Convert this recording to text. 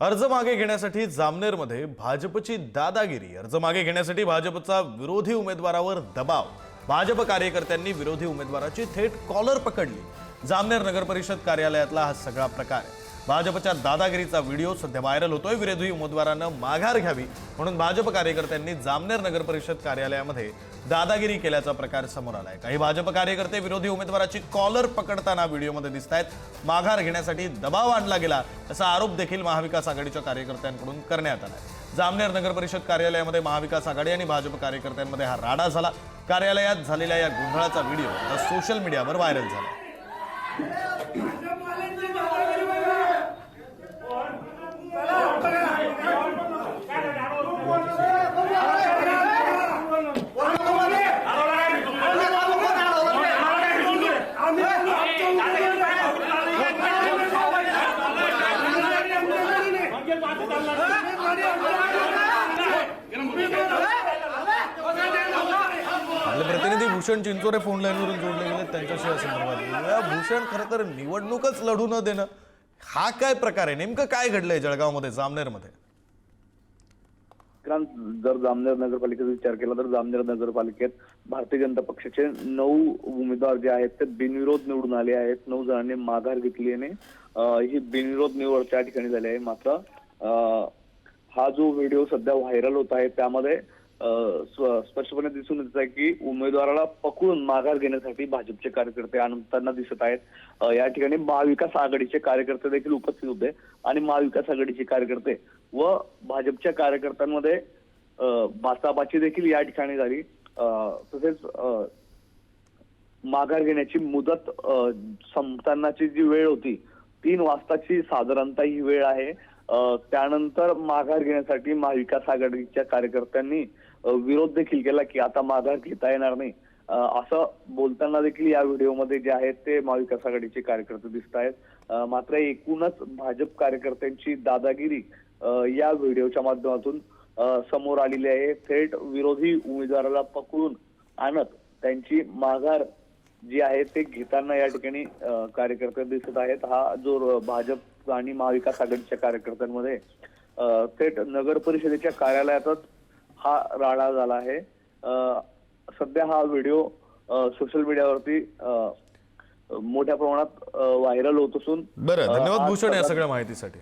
अर्ज मागे घेण्यासाठी जामनेरमध्ये भाजपची दादागिरी. अर्ज मागे घेण्यासाठी भाजपचा विरोधी उमेदवारावर दबाव. भाजप कार्यकर्त्यांनी विरोधी उमेदवाराची थेट कॉलर पकडली. जामनेर नगर परिषद कार्यालयातला हा सगळा प्रकार आहे. भाजपच्या दादागिरीचा व्हिडिओ सध्या व्हायरल होतोय. विरोधी उमेदवारानं माघार घ्यावी म्हणून भाजप कार्यकर्त्यांनी जामनेर नगर परिषद कार्यालयामध्ये दादागिरी केल्याचा प्रकार समोर आलाय. काही भाजप कार्यकर्ते विरोधी उमेदवाराची कॉलर पकडताना व्हिडिओमध्ये दिसत आहेत माघार घेण्यासाठी दबाव आणला गेला असा आरोप देखील महाविकास आघाडीच्या कार्यकर्त्यांकडून करण्यात आला जामनेर नगर परिषद कार्यालयामध्ये महाविकास आघाडी आणि भाजप कार्यकर्त्यांमध्ये हा राडा झाला. कार्यालयात झालेल्या या गोंधळाचा व्हिडिओ सोशल मीडियावर व्हायरल झाला आपले प्रतिनिधी भूषण चिंचोरे फोन लाईनवरून जोडले गेले त्यांच्याशी या संदर्भात. भूषण खरं तर निवडणूकच लढू न देणं हा काय प्रकार आहे? नेमकं काय घडलंय जळगावमध्ये जामनेरमध्ये? कारण जर जामनेर नगरपालिकेचा विचार केला तर जामनेर नगरपालिकेत भारतीय जनता पक्षाचे नऊ उमेदवार जे आहेत ते बिनविरोध निवडून आले आहेत. नऊ जणांनी माघार घेतली ही बिनविरोध निवड त्या ठिकाणी झाली आहे. मात्र हा जो व्हिडिओ सध्या व्हायरल होत आहे त्यामध्ये स्पष्टपणे दिसून येत आहे की उमेदवाराला पकडून माघार घेण्यासाठी भाजपचे कार्यकर्ते आणताना दिसत आहेत. या ठिकाणी महाविकास आघाडीचे कार्यकर्ते देखील उपस्थित होते आणि महाविकास आघाडीचे कार्यकर्ते व भाजपच्या कार्यकर्त्यांमध्ये बाचाबाची देखील या ठिकाणी झाली. तसेच अं, माघार घेण्याची मुदत संपतानाची जी वेळ होती तीन वाजताची साधारणतः ही वेळ आहे. त्यानंतर माघार घेण्यासाठी महाविकास आघाडीच्या कार्यकर्त्यांनी विरोध देखील केला की आता माघार घेता येणार नाही. असं बोलताना देखील या व्हिडिओमध्ये जे आहेत ते महाविकास आघाडीचे कार्यकर्ते दिसत आहेत. मात्र एकूणच भाजप कार्यकर्त्यांची दादागिरी या व्हिडिओच्या माध्यमातून समोर आलेली आहे. थेट विरोधी उमेदवाराला पकडून आणत त्यांची माघार जी आहे ते घेताना या ठिकाणी कार्यकर्ते दिसत आहेत. हा जो भाजप आणि महाविकास आघाडीच्या कार्यकर्त्यांमध्ये थेट नगर परिषदेच्या कार्यालयातच हा राडा झाला आहे. अ, सध्या हा व्हिडिओ सोशल मीडियावरती अ, मोठ्या प्रमाणात व्हायरल होत असून बरं धन्यवाद भूषण या सगळ्या माहितीसाठी.